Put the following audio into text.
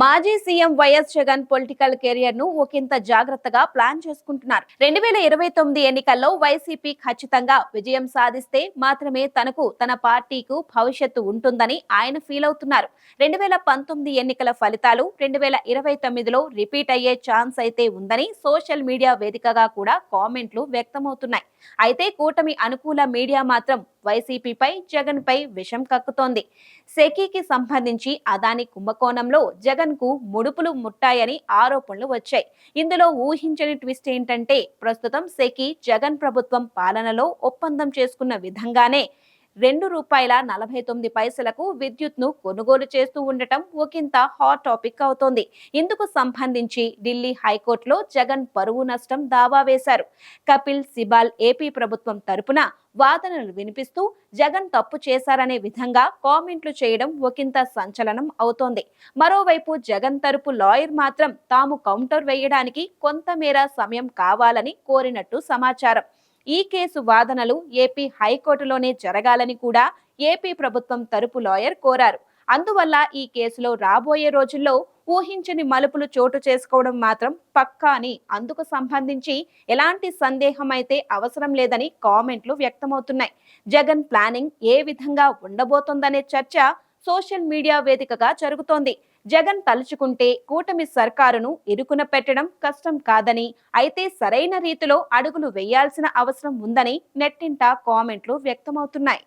మాజీ CM YS Jagan political కెరియర్ను ఒకంత జాగ్రత్తగా ప్లాన్ చేసుకుంటున్నారు. రెండు వేల ఇరవై తొమ్మిది ఎన్నికల్లో వైసీపీ ఖచ్చితంగా విజయం సాధిస్తే మాత్రమే తనకు తన పార్టీకు భవిష్యత్తు ఉంటుందని ఆయన ఫీల్ అవుతున్నారు. రెండు వేల పంతొమ్మిది ఎన్నికల ఫలితాలు రెండు వేల ఇరవై తొమ్మిదిలో రిపీట్ అయ్యే ఛాన్స్ అయితే ఉందని సోషల్ మీడియా వేదికగా కూడా కామెంట్లు వ్యక్తమవుతున్నాయి. అయితే కూటమి అనుకూల మీడియా మాత్రం వైసీపీపై జగన్ పై విషం కక్కుతోంది. సెకీకి సంబంధించి అదాని కుంభకోణంలో జగన్కు ముడుపులు ముట్టాయని ఆరోపణలు వచ్చాయి. ఇందులో ఊహించని ట్విస్ట్ ఏంటంటే ప్రస్తుతం సెకీ జగన్ ప్రభుత్వం పాలనలో ఒప్పందం చేసుకున్న విధంగానే రెండు రూపాయల నలభై తొమ్మిది పైసలకు విద్యుత్ను కొనుగోలు చేస్తూ ఉండటం ఒకంత హాట్ టాపిక్ అవుతోంది. ఇందుకు సంబంధించి ఢిల్లీ హైకోర్టులో జగన్ పరువు నష్టం దావా వేశారు. కపిల్ సిబాల్ ఏపీ ప్రభుత్వం తరపున వాదనలు వినిపిస్తూ జగన్ తప్పు చేశారనే విధంగా కామెంట్లు చేయడం ఒకంత సంచలనం అవుతోంది. మరోవైపు జగన్ తరపు లాయర్ మాత్రం తాము కౌంటర్ వేయడానికి కొంతమేర సమయం కావాలని కోరినట్టు సమాచారం. ఈ కేసు వాదనలు ఏపీ హైకోర్టులోనే జరగాలని కూడా ఏపీ ప్రభుత్వం తరపు లాయర్ కోరారు. అందువల్ల ఈ కేసులో రాబోయే రోజుల్లో ఊహించని మలుపులు చోటు చేసుకోవడం మాత్రం పక్కా అని అందుకు సంబంధించి ఎలాంటి సందేహం అయితే అవసరం లేదని కామెంట్లు వ్యక్తమవుతున్నాయి. జగన్ ప్లానింగ్ ఏ విధంగా ఉండబోతోందనే చర్చ సోషల్ మీడియా వేదికగా జరుగుతోంది. జగన్ తలుచుకుంటే కూటమి సర్కారును ఇరుకున పెట్టడం కష్టం కాదని అయితే సరైన రీతిలో అడుగులు వేయాల్సిన అవసరం ఉందని నెట్టింట కామెంట్లు వ్యక్తమవుతున్నాయి.